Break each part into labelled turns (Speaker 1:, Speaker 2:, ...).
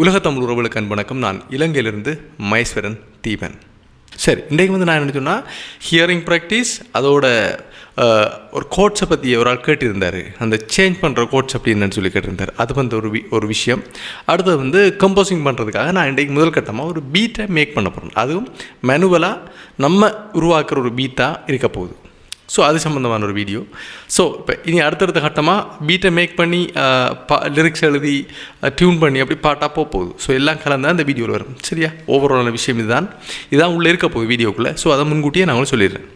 Speaker 1: உலகத்தமிழ் உறவுகளுக்கு அன்பணக்கம் நான் இலங்கையிலிருந்து மகேஸ்வரன் தீபன். சரி இன்றைக்கு வந்து நான் என்ன சொன்னால் ஹியரிங் ப்ராக்டிஸ் அதோட ஒரு கோட்ஸை பற்றி ஒரு ஆள் கேட்டிருந்தார். அந்த சேஞ்ச் பண்ணுற கோட்ஸ் அப்படின்னு சொல்லி கேட்டிருந்தார். அது வந்து ஒரு வி ஒரு விஷயம். அடுத்தது வந்து கம்போசிங் பண்ணுறதுக்காக நான் இன்றைக்கு முதல் கட்டமாக ஒரு பீட்டை மேக் பண்ண போகிறேன் அதுவும் மேனுவலாக நம்ம உருவாக்குற ஒரு பீட்டாக இருக்க போகுது. ஸோ அது சம்மந்தமான ஒரு வீடியோ ஸோ இப்போ இனி அடுத்தடுத்த கட்டமாக பீட்டை மேக் பண்ணி பா லிரிக்ஸ் எழுதி டியூன் பண்ணி அப்படி பாட்டாக போக போகுது. ஸோ எல்லாம் கலந்து அந்த வீடியோவில் வரும். சரியா? ஓவராலான விஷயம் இதுதான். இதுதான் உள்ளே இருக்க போகுது வீடியோக்குள்ளே ஸோ அதை முன்கூட்டியே நாங்களும் சொல்லிடுறேன்.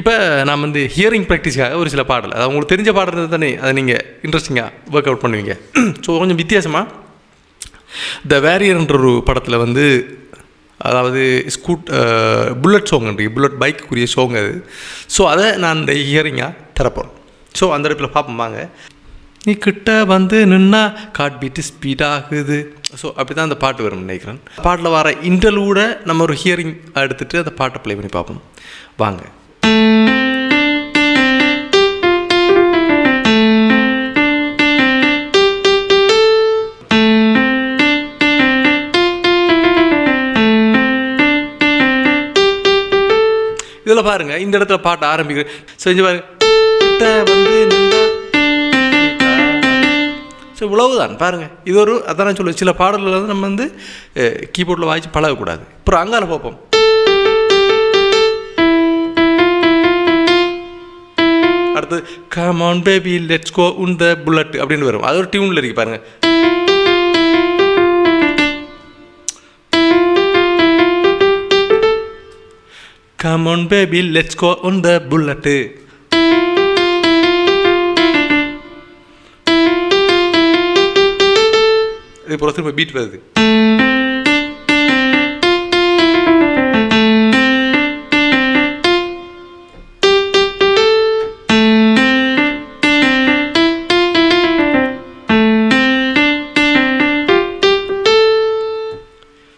Speaker 1: இப்போ நான் வந்து ஹியரிங் ப்ராக்டிஸ்க்காக ஒரு சில பாடல். அது உங்களுக்கு தெரிஞ்ச பாடல் தானே அதை நீங்கள் இன்ட்ரெஸ்டிங்காக ஒர்க் அவுட் பண்ணுவீங்க. ஸோ கொஞ்சம் வித்தியாசமாக த வேரியர்ன்ற ஒரு படத்தில் வந்து அதாவது ஸ்கூட் புல்லட் சோங் இருக்கு. புல்லட் பைக்குரிய சோங் அது. ஸோ அதை நான் இந்த ஹியரிங்காக தரப்போகிறேன் ஸோ அந்த இடத்துல பார்ப்போம். வாங்க. நீ கிட்ட வந்து நின்னா காட் பீட்டு ஸ்பீடாகுது ஸோ அப்படி தான் அந்த பாட்டு வரும் நினைக்கிறேன். பாட்டில் வர இன்டர்லூட நம்ம ஒரு ஹியரிங் எடுத்துகிட்டு அந்த பாட்டை ப்ளே பண்ணி பார்ப்போம். வாங்க. இதில் பாருங்க இந்த இடத்துல பாட்டு ஆரம்பிக்கிறேன் செஞ்சு பாருங்க கிட்ட வந்து ஸோ இவ்வளவுதான் பாருங்க. இது ஒரு அதான் சொல்லுவேன். சில பாடல்கள் வந்து நம்ம வந்து கீபோர்டில் வாய்ச்சி பழகக்கூடாது. அப்புறம் அங்கால பார்ப்போம் அடுத்து come on baby let's go on the bullet அப்படின்னு வரும். அது ஒரு டியூனில் இருக்கு பாருங்க. Come on baby let's go on the bullet இப்போ திரும்ப பீட் வருது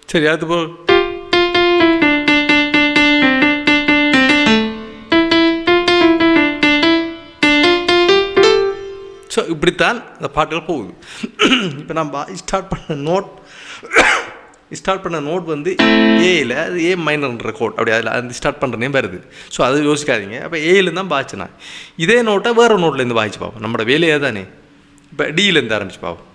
Speaker 1: சரி அது போ ஸோ இப்படித்தான் இந்த பாட்டுகள் போகுது. இப்போ நம்ம ஸ்டார்ட் பண்ண நோட் ஸ்டார்ட் பண்ண நோட் வந்து ஏயில் அது ஏ மைனர்ன்ற கோட் அப்படி அதில் அந்த ஸ்டார்ட் பண்ணுறதே வருது. ஸோ அது யோசிக்காதீங்க. அப்போ ஏலேருந்து தான் பாய்ச்சினா. இதே நோட்டை வேறு நோட்லேருந்து வாய்ச்சி பார்ப்போம். நம்மளோட வேலையே தானே இப்போ டியிலேருந்து ஆரம்பிச்சு பார்ப்போம்.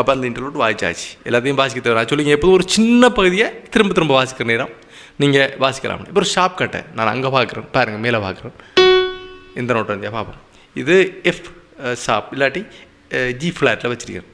Speaker 1: அப்போ அந்த இன்டர்லூட் வாய்ச்சாச்சு. எல்லாத்தையும் வாசிக்க தேவை சொல்லிங்க எப்போதும் ஒரு சின்ன பகுதியை திரும்ப திரும்ப வாசிக்கிற நேரம் நீங்கள் வாசிக்கலாம். இப்போ ஒரு ஷாப் கட்டை நான் அங்கே பார்க்குறேன் பாருங்கள் மேலே பார்க்குறேன் இந்த நோட்டை இருந்தியா பார்ப்போம் இது எஃப் ஷாப் uh, இல்லாட்டி uh, ஜி ஃப்ளாட்டில் வச்சுருக்கேன்.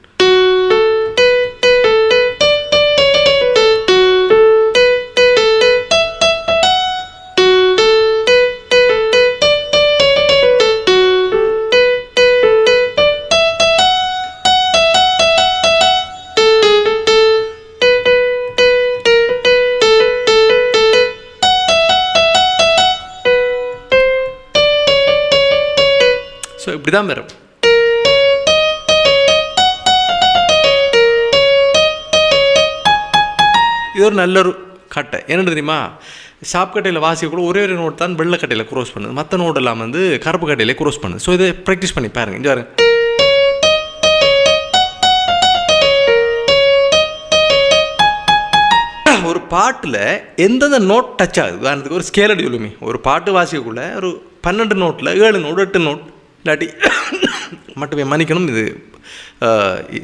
Speaker 1: இப்படி தான் வரும். இது ஒரு நல்ல ஒரு கட்டை. என்ன தெரியுமா? ஷாப் கட்டையில் ஒரே ஒரு நோட் தான் வெள்ளை கட்டையில் க்ரோஸ் பண்ணுது. மற்ற நோட் எல்லாம் வந்து கருப்பு கட்டையிலே க்ரோஸ் பண்ணுது. ஸோ இதை ப்ராக்டிஸ் பண்ணி பாருங்க. இங்கே பாருங்க. ஒரு பாட்டில் எந்தெந்த நோட் டச் ஆகுது? உதாரணத்துக்கு ஒரு ஸ்கேல் அடி ஒரு பாட்டு வாசிக்கக்குள்ள ஒரு பன்னெண்டு நோட்டில் ஏழு நோட் எட்டு நோட் இல்லாட்டி மட்டுமே மன்னிக்கணும் இது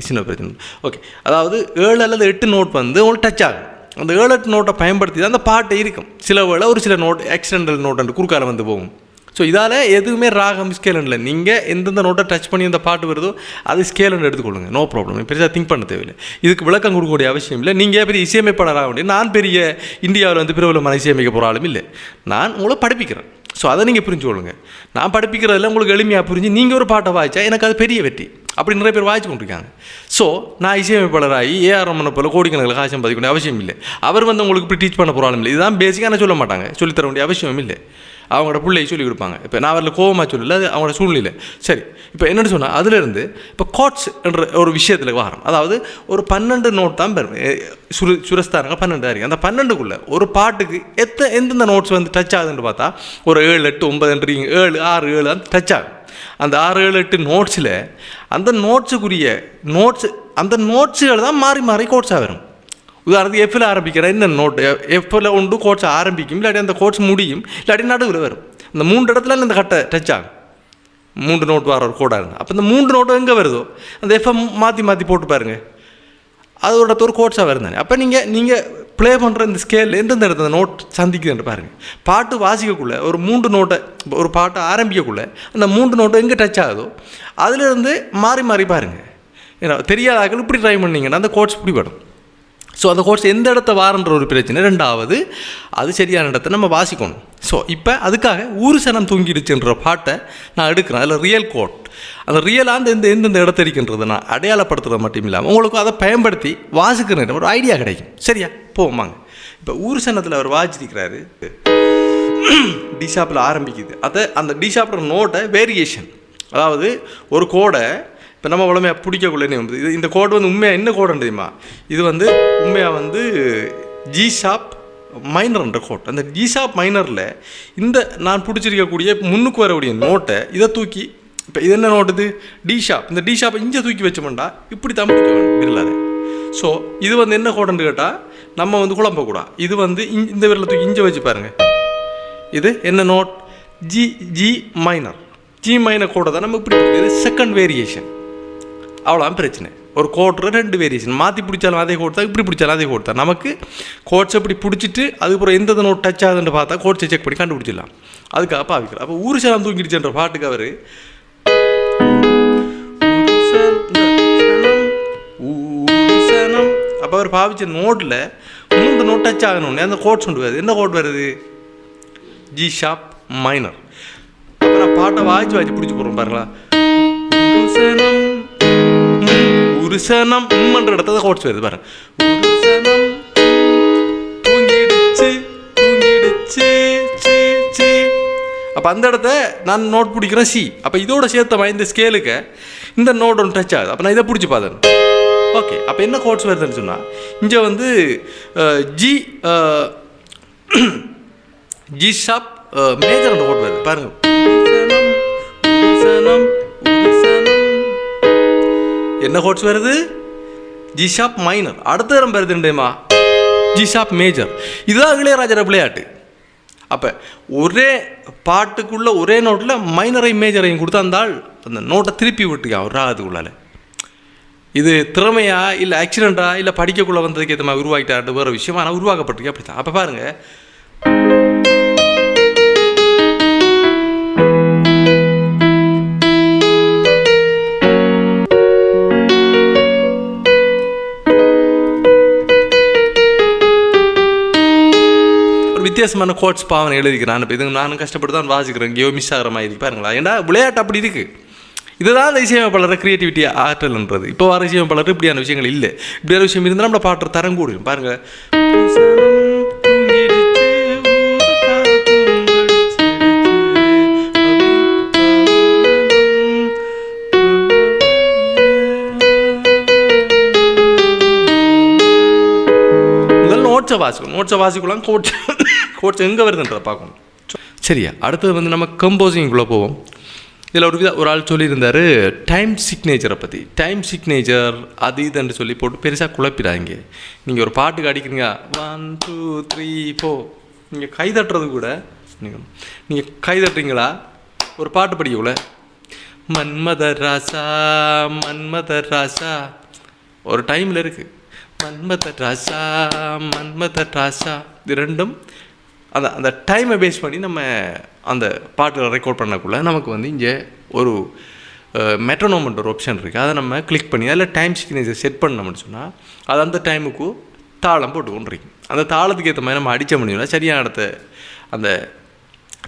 Speaker 1: சின்ன பிரச்சனை. ஓகே அதாவது ஏழு அல்லது எட்டு நோட் வந்து உங்களுக்கு டச் ஆகும். அந்த ஏழு எட்டு நோட்டை பயன்படுத்தி தான் அந்த பாட்டு இருக்கும். சில வேளை ஒரு சில நோட் ஆக்சிடென்டல் நோட் குறுக்கால வந்து போகும். ஸோ இதால் எதுவுமே ராகம் ஸ்கேலன் இல்லை. நீங்கள் எந்தெந்த நோட்டை டச் பண்ணி அந்த பாட்டு வருதோ அது ஸ்கேலன் எடுத்துக்கொள்ளுங்க. நோ ப்ராப்ளம் பெருசாக திங்க் பண்ண தேவையில்லை. இதுக்கு விளக்கம் கொடுக்கக்கூடிய அவசியம் இல்லை. நீங்கள் பெரிய இசையமைப்பாளராக வேண்டிய நான் பெரிய இந்தியாவில் வந்து பிரபலமான இசையமைக்க போகிற ஆளும் இல்லை. நான் உங்களை படிப்பிக்கிறேன். ஸோ அதை நீங்கள் புரிஞ்சு கொள்ளுங்க. நான் படிப்பிக்கிறதில்ல உங்களுக்கு எளிமையாக புரிஞ்சு நீங்கள் ஒரு பாட்டை வாய்ச்சா எனக்கு அது பெரிய வெற்றி. அப்படி நிறைய பேர் வாய்ச்சி கொண்டிருக்காங்க. ஸோ நான் இசையமைப்பாளராகி ஏஆர் ரமனை போல கோடிக்கணக்கில் காசு பதிக்க வேண்டிய அவசியம் இல்லை அவர் வந்து உங்களுக்கு இப்படி டீச் பண்ண போகிறாலும் இல்லை. இதுதான் பேசிக்காக நான் சொல்ல மாட்டாங்க. சொல்லித்தர வேண்டிய அவசியம் இல்லை. அவங்களோட பிள்ளையை சொல்லி கொடுப்பாங்க. இப்போ நான் அவரில் கோபமாக சொல்லல அது அவங்களோட சூழ்நிலை சரி இப்போ என்னென்னு சொன்னால் அதுலேருந்து இப்போ கோட்ஸ் என்ற ஒரு விஷயத்தில் வாரம் அதாவது ஒரு பன்னெண்டு நோட் தான் பெரும். சுரு சுரஸ்தானங்கள் பன்னெண்டு இருக்கு அந்த பன்னெண்டுக்குள்ளே ஒரு பாட்டுக்கு எத்த எந்தெந்த நோட்ஸ் வந்து டச் ஆகுதுன்னு பார்த்தா ஒரு ஏழு எட்டு ஒன்பதுன்றீங்க ஏழு ஆறு ஏழு அந்த டச் ஆகும். அந்த ஆறு ஏழு எட்டு நோட்ஸில் அந்த நோட்ஸுக்குரிய நோட்ஸ் அந்த நோட்ஸுகள் தான் மாறி மாறி கோட்ஸாக வரும். உதாரணத்துக்கு எஃப்பில் ஆரம்பிக்கிறேன் இந்த நோட் எஃப்பில் உண்டு கோட்ஸ் ஆரம்பிக்கும் இல்லாட்டி அந்த கோட்ஸ் முடியும் இல்லாட்டி நடுவில் வரும் இந்த மூன்று இடத்துல இந்த கட்டை டச் ஆகும் மூன்று நோட் வர ஒரு கோடாக இருந்தால் அப்போ இந்த மூன்று நோட்டு எங்கே வருதோ அந்த எஃப்எம் மாற்றி மாற்றி போட்டு பாருங்கள் அதோட ஒரு கோட்ஸாக வருந்தானே அப்போ நீங்கள் நீங்கள் ப்ளே பண்ணுற இந்த ஸ்கேல் எந்தெந்த இடத்துல நோட் சந்திக்குதுன்னு பாருங்கள் பாட்டு வாசிக்கக்குள்ளே ஒரு மூன்று நோட்டை ஒரு பாட்டை ஆரம்பிக்கக்குள்ளே அந்த மூன்று நோட்டு எங்கே டச் ஆகுதோ அதுலேருந்து மாறி மாறி பாருங்கள் ஏன்னா தெரியாத ஆக்கள் இப்படி ட்ரை பண்ணிங்கன்னா அந்த கோட்ஸ் இப்படி படும் ஸோ அந்த கோர்ஸ் எந்த இடத்த வாரன்ற ஒரு பிரச்சனை. ரெண்டாவது அது சரியான இடத்த நம்ம வாசிக்கணும். ஸோ இப்போ அதுக்காக ஊரு சனம் தூங்கிடுச்சுன்ற பாட்டை நான் எடுக்கிறேன். அதில் ரியல் கோட் அந்த ரியலாக அந்த எந்த எந்தெந்த இடத்த இருக்கின்றது நான் அடையாளப்படுத்துறது மட்டும் இல்லாமல் உங்களுக்கு அதை பயன்படுத்தி வாசிக்கிற ஒரு ஐடியா கிடைக்கும். சரியா? போமாங்க இப்போ ஊர் சனத்தில் அவர் வாசிச்சிருக்கிறாரு. டி ஷாப்பில் ஆரம்பிக்குது. அதை அந்த டி ஷாப்பில் நோட்டை வேரியேஷன் அதாவது ஒரு கோடை இப்போ நம்ம உடமையாக பிடிக்கக்குள்ளே வந்து இது இந்த கோடு வந்து உண்மையாக என்ன கோடுன்னு தெரியுமா? இது வந்து உண்மையாக வந்து ஜி ஷாப் மைனர்ன்ற கோட் அந்த ஜி ஷாப் மைனரில் இந்த நான் பிடிச்சிருக்கக்கூடிய முன்னுக்கு வரக்கூடிய நோட்டை இதை தூக்கி இப்போ இது என்ன நோட்டு இது? டி ஷாப் இந்த டி ஷாப்பை இங்கே தூக்கி வச்சோம்டா இப்படி தான் பிடிக்க வேணும் ஸோ இது வந்து என்ன கோடுன்னு கேட்டால் நம்ம வந்து குழம்பக்கூடாது இது வந்து இங்க- இந்த விரலை தூக்கி இங்கே வச்சு பாருங்கள் இது என்ன note G G minor G minor கூட தான் நம்ம இப்படி இது செகண்ட் வேரியேஷன் அவ்வளோதான் பிரச்சனை. ஒரு கோட்டில் ரெண்டு வேரியேஷன் மாற்றி பிடிச்சாலும் அதே கோட் தான் இப்படி பிடிச்சாலும் அதே கோட் தான். நமக்கு கோட்ஸை இப்படி பிடிச்சிட்டு அதுக்கப்புறம் எந்த நோட் டச் ஆகுதுன்னு பார்த்தா கோட்ஸை செக் பண்ணி கண்டுபிடிச்சிடலாம். அதுக்காக பாவிக்கலாம் அப்போ ஊர் சேலம் தூங்கிடுச்சுன்ற பாட்டுக்கு அவர் அப்போ அவர் பாவிச்ச நோட்டில் மூன்று நோட் டச் ஆகணும்னே அந்த கோட்ஸ் கொண்டு வருது. என்ன கோட் வருது? ஜி ஷாப் மைனர் அப்புறம் பாட்டை வாய்ச்சி வாய்ச்சி பிடிச்சி போடுறோம் பாருங்களா. ஒரு சனம் உருசனம் இடத்துல கோட்ஸ் வருது பாருங்க உருசனம் தூங்கிடுச்சு தூங்கிடுச்சு அப்போ அந்த இடத்த நான் நோட் பிடிக்கிறேன் சி அப்போ இதோட சேர்த்த இந்த ஸ்கேலுக்கு இந்த நோட் ஒன்று டச் ஆகுது அப்போ நான் இதை பிடிச்சி பார்த்தேன் ஓகே அப்போ என்ன கோட்ஸ் வருதுன்னு சொன்னால் இங்கே வந்து ஜி ஜி ஷாப் மேஜர் அந்த கோட் வருது பாருங்க என்ன கோட்ஸ் வருது? ஜி ஷாப் மைனர் அடுத்த தரம் வருதுண்டேமா ஜி ஷாப் மேஜர் இதுதான் இளையராஜர விளையாட்டு. அப்போ ஒரே பாட்டுக்குள்ள ஒரே நோட்டில் மைனரை மேஜரையும் கொடுத்தா அந்த அந்த நோட்டை திருப்பி விட்டுக்கா ஒரு ராகத்துக்குள்ளால. இது திறமையா இல்லை ஆக்சிடெண்ட்டா இல்லை படிக்கக்குள்ளே வந்ததுக்கு ஏற்ற மாதிரி உருவாக்கிட்டாரு வேறு விஷயம். ஆனால் உருவாக்கப்பட்டிருக்கு அப்படி தான் அப்போ பாருங்கள் வித்தியாசமான கோட்ஸ் பாவனை எழுதிக்கிறான். இப்போ இது நானும் கஷ்டப்பட்டு தான் வாசிக்கிறேன். எங்கேயோ மிஸ் ஆகிற மாதிரி இருக்கு. பாருங்களா. ஏன்னா விளையாட்டு அப்படி இருக்கு? இதுதான் அந்த இசையமைப்பாளர் கிரியேட்டிவிட்டி ஆற்றல்ன்றது. இப்போ வர இசையமைப்பாளர் இப்படியான விஷயங்கள் இல்லை. இப்படியான விஷயம் இருந்தால் நம்ம பாட்டு தரம் கூடும். பாருங்க. நோட்ஸை வாசிக்கணும். நோட்ஸை வாசிக்கலாம் கோட்ஸ் கோட்ஸ் எங்கே வருதுன்றதை பார்க்கணும். சரியா அடுத்தது வந்து நம்ம கம்போசிங்குள்ளே போவோம். இதில் ஒரு வித ஒரு ஆள் சொல்லியிருந்தார் டைம் சிக்னேச்சரை பற்றி டைம் சிக்னேச்சர் அது இதுன்னு சொல்லி போட்டு பெருசாக குழப்பிடாங்க நீங்கள் ஒரு பாட்டுக்கு அடிக்கிறீங்க ஒன் டூ த்ரீ ஃபோர் நீங்கள் கை தட்டுறது கூட நீங்கள் நீங்கள் கை தட்டுறீங்களா? ஒரு பாட்டு படிக்கல மன்மத ராசா மன்மத ராசா. ஒரு டைமில் இருக்குது மன்மத ராசா மன்மத ராசா. இது ரெண்டும் அந்த அந்த டைமை பேஸ் பண்ணி நம்ம அந்த பாட்டில் ரெக்கார்ட் பண்ணக்குள்ளே நமக்கு வந்து இங்கே ஒரு மெட்ரோனோமெண்ட் ஒரு ஆப்ஷன் இருக்குது அதை நம்ம கிளிக் பண்ணி அதில் டைம் சிக்னேச்சர் செட் பண்ணோம்னு சொன்னால் அது அந்த டைமுக்கு தாளம் போட்டுக்கொண்டிருக்கும் அந்த தாளத்துக்கு ஏற்ற மாதிரி நம்ம அடித்த முடியும்னா சரியான இடத்த அந்த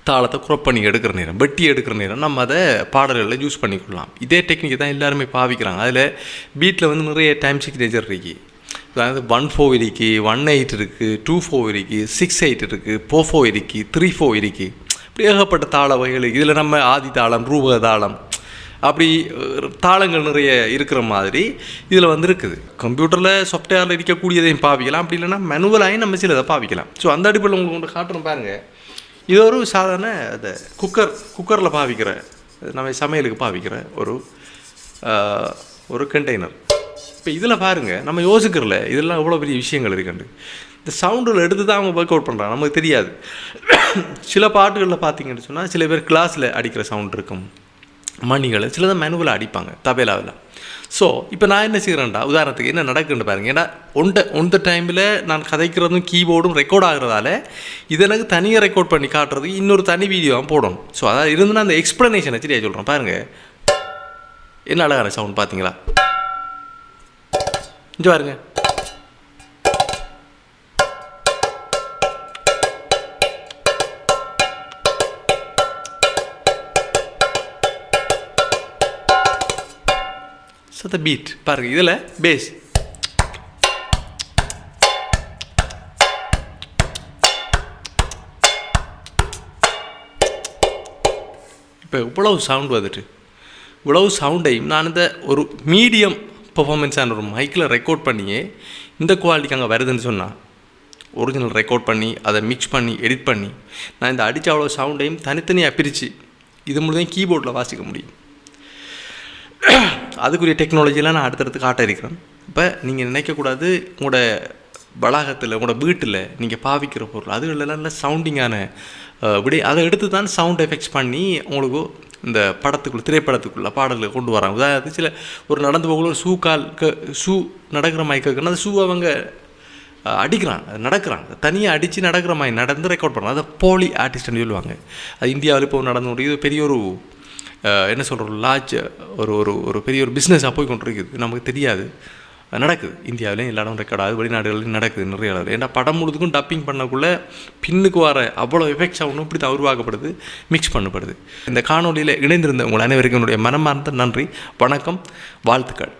Speaker 1: தாளத்தை குரப் பண்ணி எடுக்கிற நேரம் வெட்டி எடுக்கிற நேரம் நம்ம அதை பாடல்களில் யூஸ் பண்ணிக்கொள்ளலாம். இதே டெக்னிக்கை தான் எல்லாருமே பாவிக்கிறாங்க. அதில் பீட்டில் வந்து நிறைய டைம் சிக்னேச்சர் இருக்குது அதாவது ஒன் ஃபோர் இருக்குது ஒன் எயிட் இருக்குது டூ ஃபோர் இருக்குது சிக்ஸ் எயிட் இருக்குது போ ஃபோர் இருக்குது த்ரீ ஃபோர் இருக்குது இப்படி ஏகப்பட்ட தாள வகைகள் இதில் நம்ம ஆதி தாளம் ரூப தாளம் அப்படி தாளங்கள் நிறைய இருக்கிற மாதிரி இதில் வந்து இருக்குது கம்ப்யூட்டரில் சாஃப்ட்வேரில் இருக்கக்கூடியதையும் பாவிக்கலாம். அப்படி இல்லைன்னா மெனுவலாயும் நம்ம சிலதை பாவிக்கலாம். ஸோ அந்த அடிப்படையில் உங்களுக்கு கொண்டு காட்டுறோம் பாருங்கள் இது ஒரு சாதாரண அந்த குக்கர் குக்கரில் பாவிக்கிற நம்ம சமையலுக்கு பாவிக்கிற ஒரு ஒரு கண்டெய்னர் இப்போ இதில் பாருங்கள் நம்ம யோசிக்கிறல இதெல்லாம் எவ்வளோ பெரிய விஷயங்கள் இருக்குண்டு இந்த சவுண்டில் எடுத்து தான் அவங்க ஒர்க் அவுட் பண்ணுறாங்க நமக்கு தெரியாது. சில பாட்டுகளில் பார்த்தீங்கன்னு சொன்னால் சில பேர் கிளாஸில் அடிக்கிற சவுண்ட் இருக்கும். மணிகளை சிலதை மெனுவில் அடிப்பாங்க தபேலாவில். ஸோ இப்போ நான் என்ன செய்கிறேன்டா உதாரணத்துக்கு என்ன நடக்குன்னு பாருங்க. ஏன்னா ஒன்ட ஒன் த டைமில் நான் கதைக்கிறதும் கீபோர்டும் ரெக்கார்ட் ஆகுறதால இது எனக்கு தனியாக ரெக்கார்ட் பண்ணி காட்டுறதுக்கு இன்னொரு தனி வீடியோவாக போடணும். ஸோ அதாவது இருந்துன்னா அந்த எக்ஸ்ப்ளனேஷனை சரியாக சொல்கிறேன் பாருங்கள் என்ன அழகான சவுண்ட் பார்த்தீங்களா இங்கே பாருங்க. சத்த பீட் பாருங்க இதில் பேஸ் இப்போ இவ்வளவு சவுண்ட் வந்துட்டு இவ்வளவு சவுண்டையும் நான் இந்த ஒரு மீடியம் பெர்ஃபார்மன்ஸான ஒரு மைக்கில் ரெக்கார்ட் பண்ணியே இந்த குவாலிட்டிக்கு அங்கே வருதுன்னு சொன்னால் ஒரிஜினல் ரெக்கார்ட் பண்ணி அதை மிக்ஸ் பண்ணி எடிட் பண்ணி நான் இந்த அடித்த அவ்வளோ சவுண்டையும் தனித்தனியாக பிரித்து இது முழுதையும் கீபோர்டில் வாசிக்க முடியும். அதுக்குரிய டெக்னாலஜிலாம் நான் அடுத்தடுத்து காட்ட இருக்கிறேன். இப்போ நீங்கள் நினைக்கக்கூடாது உங்களோட வளாகத்தில் உங்களோட வீட்டில் நீங்கள் பாவிக்கிற பொருள் அதுகளெல்லாம் நல்ல சவுண்டிங்கான விடை அதை எடுத்து தான் சவுண்ட் எஃபெக்ட்ஸ் பண்ணி உங்களுக்கு இந்த படத்துக்குள்ளே திரைப்படத்துக்குள்ளே பாடல்களை கொண்டு வராங்க. உதாரணத்துக்கு சில ஒரு நடந்து போகல ஷூ கால் க ஷூ நடக்கிற மாதிரி கேட்கணும் அந்த ஷூ அவங்க அடிக்கிறான் அடிக்கிறாங்க நடக்கிறாங்க. தனியாக அடித்து நடக்கிற மாதிரி நடந்து ரெக்கார்ட் பண்ணுறாங்க. அதை போலி ஆர்டிஸ்ட்னு சொல்லுவாங்க. அது இந்தியாவில் இப்போ நடந்து முடியுது பெரிய ஒரு என்ன சொல்கிற லார்ஜ் ஒரு ஒரு ஒரு பெரிய ஒரு பிஸ்னஸாக போய் கொண்டு இருக்குது நமக்கு தெரியாது. நடக்குது. இந்தியாவிலையும் எல்லா இடம் ரெக்கார்ட் ஆகுது வெளிநாடுகளிலும் நடக்குது நிறைய அளவில். ஏன்னா படம் முழுதுக்கும் டப்பிங் பண்ணக்குள்ளே பின்னுக்கு வர அவ்வளோ எஃபெக்ட்ஸ் ஆகணும் இப்படி தான் உருவாக்கப்படுது மிக்ஸ் பண்ணப்படுது. இந்த காணொலியில் இணைந்திருந்த உங்கள் அனைவருக்கும் என்னுடைய மனமார்ந்த நன்றி வணக்கம் வாழ்த்துக்கள்.